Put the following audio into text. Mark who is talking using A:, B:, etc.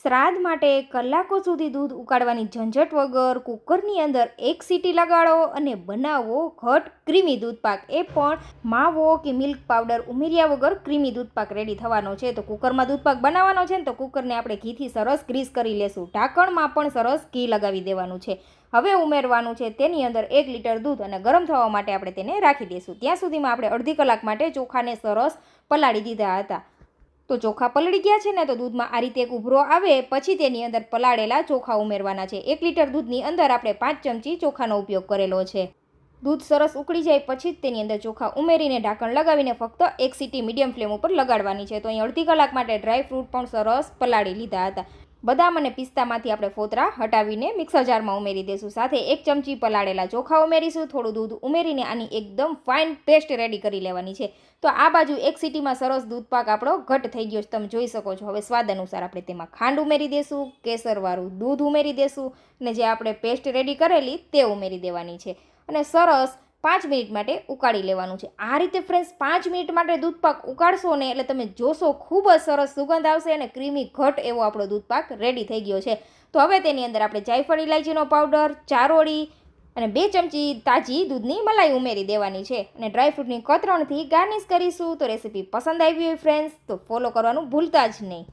A: શ્રાદ્ધ માટે કલાકો સુધી દૂધ ઉકાળવાની ઝંઝટ વગર કુકરની અંદર એક સીટી લગાડો અને બનાવો ઘટ ક્રીમી દૂધ પાક એ પણ માવો કે મિલ્ક પાવડર ઉમેર્યા વગર ક્રીમી દૂધ પાક રેડી થવાનો છે. તો કુકરમાં દૂધ પાક બનાવવાનો છે ને તો કુકરને આપણે ઘીથી સરસ ગ્રીસ કરી લેશું. ઢાંકણમાં પણ સરસ ઘી લગાવી દેવાનું છે. હવે ઉમેરવાનું છે તેની અંદર એક લીટર દૂધ અને ગરમ થવા માટે આપણે તેને રાખી દઈશું ત્યાં સુધીમાં આપણે અડધી કલાક માટે ચોખાને સરસ પલાળી દીધા હતા. તો ચોખા પલળી ગયા છે ને તો દૂધમાં આ રીતે એક ઉભરો આવે, પછી તેની અંદર પલાળેલા ચોખા ઉમેરવાના છે. એક લીટર દૂધની અંદર આપણે પાંચ ચમચી ચોખાનો ઉપયોગ કરેલો છે. દૂધ સરસ ઉકળી જાય પછી જ તેની અંદર ચોખા ઉમેરીને ઢાંકણ લગાવીને ફક્ત એક સીટી મીડિયમ ફ્લેમ ઉપર લગાડવાની છે. તો અહીં અડધી કલાક માટે ડ્રાય ફ્રૂટ પણ સરસ પલાળી લીધા હતા. બદામ અને પિસ્તામાંથી આપણે ફોતરા હટાવીને મિક્સર જારમાં ઉમેરી દઈશું સાથે એક ચમચી પલાળેલા ચોખા ઉમેરીશું. થોડું દૂધ ઉમેરીને આની એકદમ ફાઇન પેસ્ટ રેડી કરી લેવાની છે. તો આ બાજુ એક સિટીમાં સરસ દૂધ પાક આપણો ઘટ થઈ ગયો છે. તમે જોઈ શકો છો. હવે સ્વાદ અનુસાર આપણે તેમાં ખાંડ ઉમેરી દેશું, કેસરવાળું દૂધ ઉમેરી દેશું અને જે આપણે પેસ્ટ રેડી કરેલી તે ઉમેરી દેવાની છે. અને સરસ પાંચ મિનિટ માટે ઉકાળી લેવાનું છે. આ રીતે ફ્રેન્ડ્સ પાંચ મિનિટ માટે દૂધપાક ઉકાળશો ને એટલે તમે જોશો ખૂબ જ સરસ સુગંધ આવશે અને ક્રીમી ઘટ એવો આપણો દૂધપાક રેડી થઈ ગયો છે. તો હવે તેની અંદર આપણે જાયફળ ઇલાયચીનો પાવડર ચારોળી અને બે ચમચી તાજી દૂધની મલાઈ ઉમેરી દેવાની છે. અને ડ્રાયફ્રૂટની કતરણથી ગાર્નિશ કરીશું તો રેસીપી પસંદ આવી હોય ફ્રેન્ડ્સ તો ફોલો કરવાનું ભૂલતા જ નહીં.